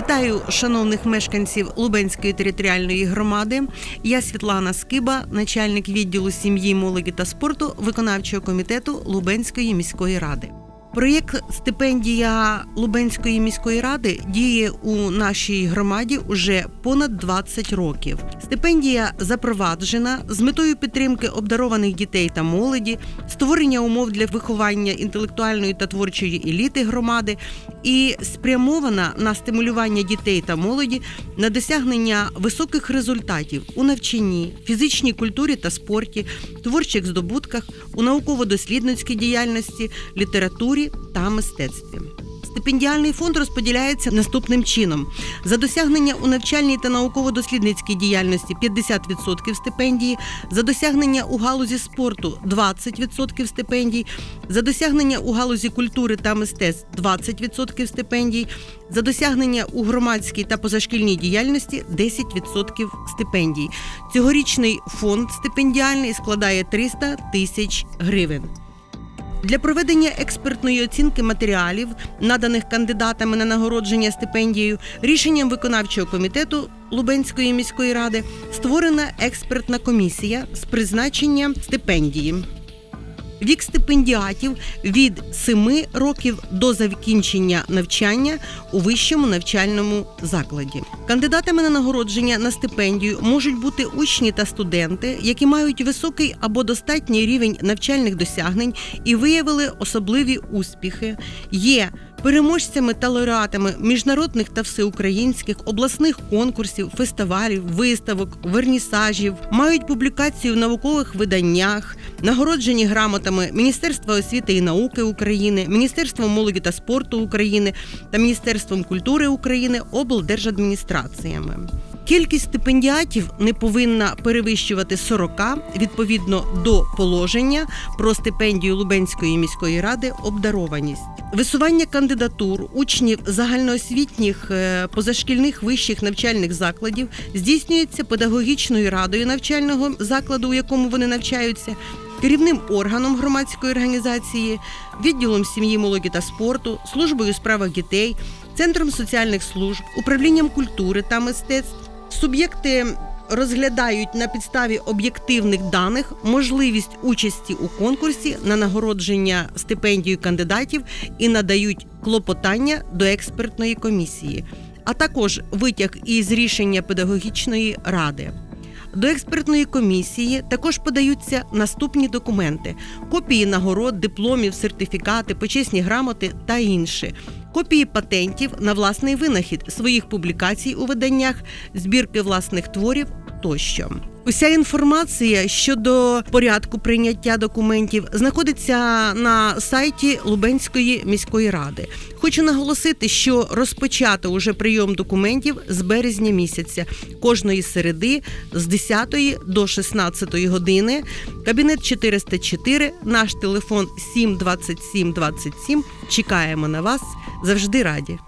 Вітаю шановних мешканців Лубенської територіальної громади. Я Світлана Скиба, начальник відділу сім'ї, молоді та спорту виконавчого комітету Лубенської міської ради. Проєкт стипендія Лубенської міської ради діє у нашій громаді уже понад 20 років. Стипендія запроваджена з метою підтримки обдарованих дітей та молоді, створення умов для виховання інтелектуальної та творчої еліти громади і спрямована на стимулювання дітей та молоді на досягнення високих результатів у навчанні, фізичній культурі та спорті, творчих здобутках, у науково-дослідницькій діяльності, літературі та мистецтві. Стипендіальний фонд розподіляється наступним чином: за досягнення у навчальній та науково-дослідницькій діяльності 50% стипендії, за досягнення у галузі спорту 20% стипендій, за досягнення у галузі культури та мистецтв 20% стипендій, за досягнення у громадській та позашкільній діяльності 10% стипендій. Цьогорічний фонд стипендіальний складає 300 тисяч гривень. Для проведення експертної оцінки матеріалів, наданих кандидатами на нагородження стипендією, рішенням виконавчого комітету Лубенської міської ради створена експертна комісія з призначення стипендії. Вік стипендіатів від 7 років до закінчення навчання у вищому навчальному закладі. Кандидатами на нагородження на стипендію можуть бути учні та студенти, які мають високий або достатній рівень навчальних досягнень і виявили особливі успіхи. Є переможцями та лауреатами міжнародних та всеукраїнських обласних конкурсів, фестивалів, виставок, вернісажів, мають публікацію в наукових виданнях, нагороджені грамотами Міністерства освіти і науки України, Міністерством молоді та спорту України та Міністерством культури України, облдержадміністраціями. Кількість стипендіатів не повинна перевищувати 40 відповідно до положення про стипендію Лубенської міської ради обдарованість. Висування кандидатур учнів загальноосвітніх е, позашкільних вищих навчальних закладів здійснюється педагогічною радою навчального закладу, у якому вони навчаються, керівним органом громадської організації, відділом сім'ї, молоді та спорту, службою у справах дітей, центром соціальних служб, управлінням культури та мистецтв. Суб'єкти розглядають на підставі об'єктивних даних можливість участі у конкурсі на нагородження стипендію кандидатів і надають клопотання до експертної комісії, а також витяг із рішення педагогічної ради. До експертної комісії також подаються наступні документи: копії нагород, дипломів, сертифікати, почесні грамоти та інше, копії патентів на власний винахід, своїх публікацій у виданнях, збірки власних творів тощо. Уся інформація щодо порядку прийняття документів знаходиться на сайті Лубенської міської ради. Хочу наголосити, що розпочато уже прийом документів з березня місяця кожної середи з 10 до 16 години. Кабінет 404, наш телефон 72727. Чекаємо на вас завжди раді.